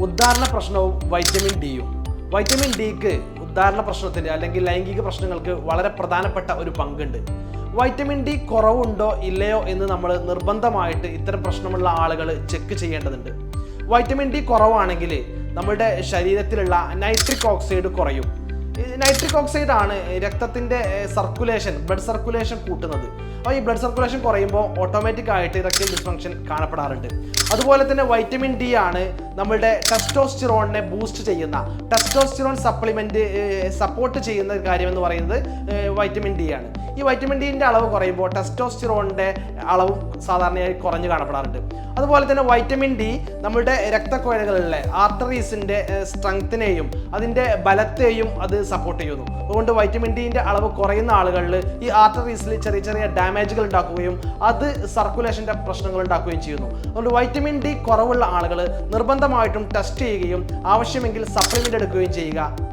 ഉദ്ധാരണ പ്രശ്നവും വൈറ്റമിൻ ഡിയും വൈറ്റമിൻ ഡിക്ക് ഉദ്ധാരണ പ്രശ്നത്തിന് അല്ലെങ്കിൽ ലൈംഗിക പ്രശ്നങ്ങൾക്ക് വളരെ പ്രധാനപ്പെട്ട ഒരു പങ്കുണ്ട്. വൈറ്റമിൻ ഡി കുറവുണ്ടോ ഇല്ലയോ എന്ന് നമ്മൾ നിർബന്ധമായിട്ട് ഇത്തരം പ്രശ്നമുള്ള ആളുകൾ ചെക്ക് ചെയ്യേണ്ടതുണ്ട്. വൈറ്റമിൻ ഡി കുറവാണെങ്കിൽ നമ്മുടെ ശരീരത്തിലുള്ള നൈട്രിക് ഓക്സൈഡ് കുറയും. നൈട്രിക് ഓക്സൈഡ് ആണ് രക്തത്തിന്റെ സർക്കുലേഷൻ ബ്ലഡ് സർക്കുലേഷൻ കൂട്ടുന്നത്. അപ്പോൾ ഈ ബ്ലഡ് സർക്കുലേഷൻ കുറയുമ്പോൾ ഓട്ടോമാറ്റിക് ആയിട്ട് ഇതൊക്കെ ഡിസ്ഫങ്ഷൻ കാണപ്പെടാറുണ്ട്. അതുപോലെ തന്നെ വൈറ്റമിൻ ഡി ആണ് നമ്മളുടെ ടെസ്റ്റോസ്റ്റിറോണിനെ ബൂസ്റ്റ് ചെയ്യുന്ന. ടെസ്റ്റോസ്റ്റിറോൺ സപ്ലിമെന്റ് സപ്പോർട്ട് ചെയ്യുന്ന കാര്യം എന്ന് പറയുന്നത് വൈറ്റമിൻ ഡി ആണ്. ഈ വൈറ്റമിൻ ഡിന്റെ അളവ് കുറയുമ്പോൾ ടെസ്റ്റോസ്റ്റിറോണിന്റെ അളവും സാധാരണയായി കുറഞ്ഞു കാണപ്പെടാറുണ്ട്. അതുപോലെ തന്നെ വൈറ്റമിൻ ഡി നമ്മുടെ രക്തക്കുഴലുകളിലെ ആർട്ടറീസിന്റെ സ്ട്രെങ്ത്തിനെയും അതിന്റെ ബലത്തെയും അത് സപ്പോർട്ട് ചെയ്യുന്നു. അതുകൊണ്ട് വൈറ്റമിൻ ഡിന്റെ അളവ് കുറയുന്ന ആളുകളിൽ ഈ ആർട്ടറീസിൽ ചെറിയ ചെറിയ ഡാമേജുകൾ ഉണ്ടാക്കുകയും അത് സർക്കുലേഷന്റെ പ്രശ്നങ്ങൾ ഉണ്ടാക്കുകയും ചെയ്യുന്നു. അതുകൊണ്ട് വൈറ്റമിൻ ഡി കുറവുള്ള ആളുകൾ നിർബന്ധമായിട്ടും ടെസ്റ്റ് ചെയ്യുകയും ആവശ്യമെങ്കിൽ സപ്ലിമെന്റ് എടുക്കുകയും ചെയ്യുക.